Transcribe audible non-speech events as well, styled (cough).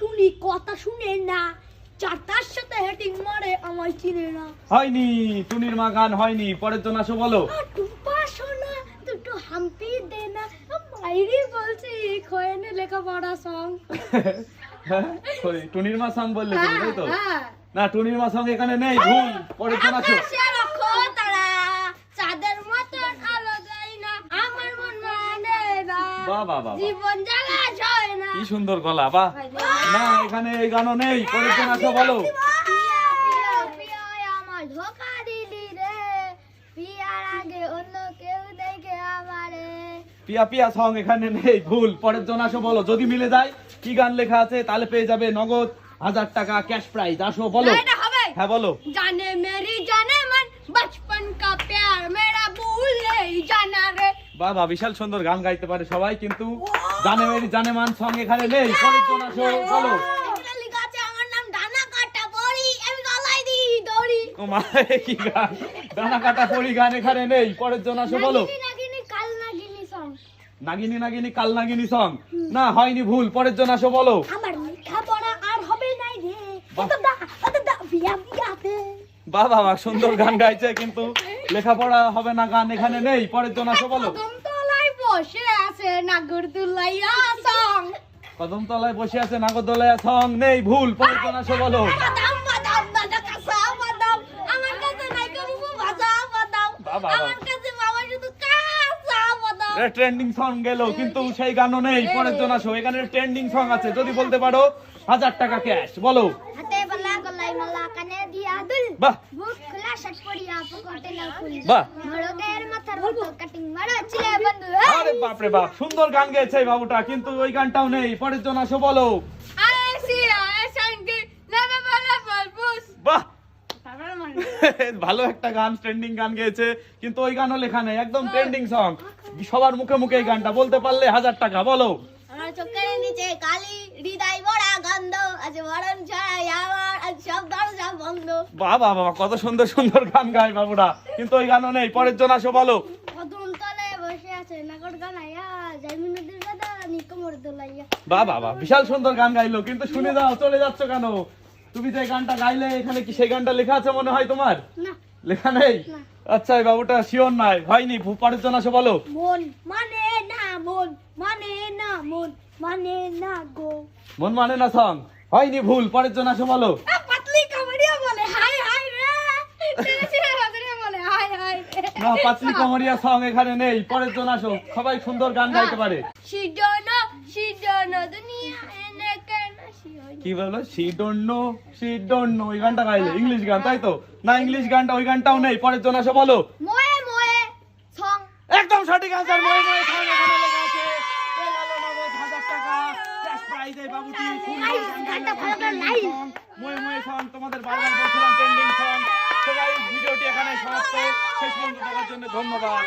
টুনি কথা শুনে না। চারটার সাথে হেটিং মারে আমায় চিনে না। হয়নি টুনির মা গান হয়নি পরের জন আসো বলো। টুপা শোনা দুটো হাম্পি দে না। মাইরি বলছি খোয়েনে লেখাপড়া সং। (laughs) হ্যাঁ? টুনির মা সং বললে তুমি, তাই তো? হ্যাঁ। না টুনির মা সং এখানে নেই ভুল পরের জন আসো। জীবন জ্বালা যায় না। কি সুন্দর গলা বা না এখানে এই গানও নেই পরের জন আসো বলো। পিয়া পিয়া সং এখানে নেই ভুল। পরের জন আসো বলো। যদি মিলে যায় কি গান লেখা আছে তাহলে পেয়ে যাবে নগদ হাজার টাকা ক্যাশ প্রাইজ আসো বলো। হ্যাঁ বলো। জানে মেরি বাবা বিশাল সুন্দর গান গাইতে পারে সবাই কিন্তু জানে মেরি জানে মান সং এখানে নেই। পরের জন আসো বলো কি গান? ডানা কাটা গান এখানে নেই। পরের জন আসো বলো। নাগিনি নাগিনি কাল নাগিনি সং না হয়নি ভুল পরের জন আসো বলো। বাবা সুন্দর গান গাইছে কিন্তু। লেখাপড়া হবে না গান এখানে নেই পরের জন আসো বলো। কদম তলায় বসে আছে নাগরদুলাইয়া সং। কদম বসে আছে নাগরদোলায় সং নেই ভুল পরের জন আসো বলো। বাদাম বাদাম বাদাম কাঁচা বাদাম আমার কাছে নাই কবু ভাজা বাদাম বাবা, বাবা। আমার কাছে বাবা শুধু কাঁচা বাদাম। ট্রেন্ডিং সং গেল কিন্তু সেই গানও নেই পরের জন আসো। এখানে ট্রেন্ডিং সং আছে যদি বলতে পারো হাজার টাকা ক্যাশ বলো। হাতে বলা গলাই মালা কানে দিয়া দুল। বাহ বাহ। আরে বাপ রে বাপ সুন্দর গান গেয়েছে বাবুটা কিন্তু ওই গানটাও নেই। পরের জন আসো বলো। বাহ। ভালো একটা গান ট্রেন্ডিং গান গেয়েছে কিন্তু ওই গানও লেখা নেই একদম ট্রেন্ডিং সং সবার মুখে মুখে এই গানটা বলতে পারলে হাজার টাকা বলো। আমার চোখের নিচে কালি হৃদয় বড়া গন্ধ আজ বরণ ছাড়াই আমার আজ সব দরজা বন্ধ। বাবা বাবা কত সুন্দর সুন্দর গান গায় বাবুরা। কিন্তু ওই গানও নেই পরের জন আসো বলো। কদম তলায় বসে আছে নাগর গানাইয়া নদীর গাদা নিকমর দোলাইয়া। বাহ বাবা বিশাল সুন্দর গান গাইলো কিন্তু শুনে দাও চলে যাচ্ছ কেন? তুমি যে গানটা গাইলে এখানে কি সেই গানটা লেখা আছে মনে হয় তোমার? না। লেখা নেই? আচ্ছা এই বাবুটা শিওর নয় হয়নি পরের জন আসো বলো। মন মানে না মন মানে না মন মানে না গো। মন মানে না সং? হয়নি ভুল পরের জন আসো বলো। পাতলি কামড়িয়া বলে হাই হাই রে। ছেড়ে ছেড়ে হাজারে বলে হাই হাই না পাতলি কমরিয়া সং এখানে নেই পরের জন আসো। সবাই সুন্দর গান গাইতে পারে। সিজন সিজন দুনিয়া এনে কেন কি বলো? She don't know she don't know ওই গানটা গাইলে। ইংলিশ গান তাই তো? না ইংলিশ গানটা ওই গানটাও নেই পরের জন আসো বলো। একদম সঠিক আনসার মই মই সং এখানে লেখা আছে। নগদ হাজার টাকা ক্যাশ প্রাইজ বাবুটি সং তোমাদের বারবার বলছিলাম ট্রেন্ডিং সং সবাই ভিডিওটি এখানে সমাপ্ত। শেষ পর্যন্ত দেখার জন্য ধন্যবাদ।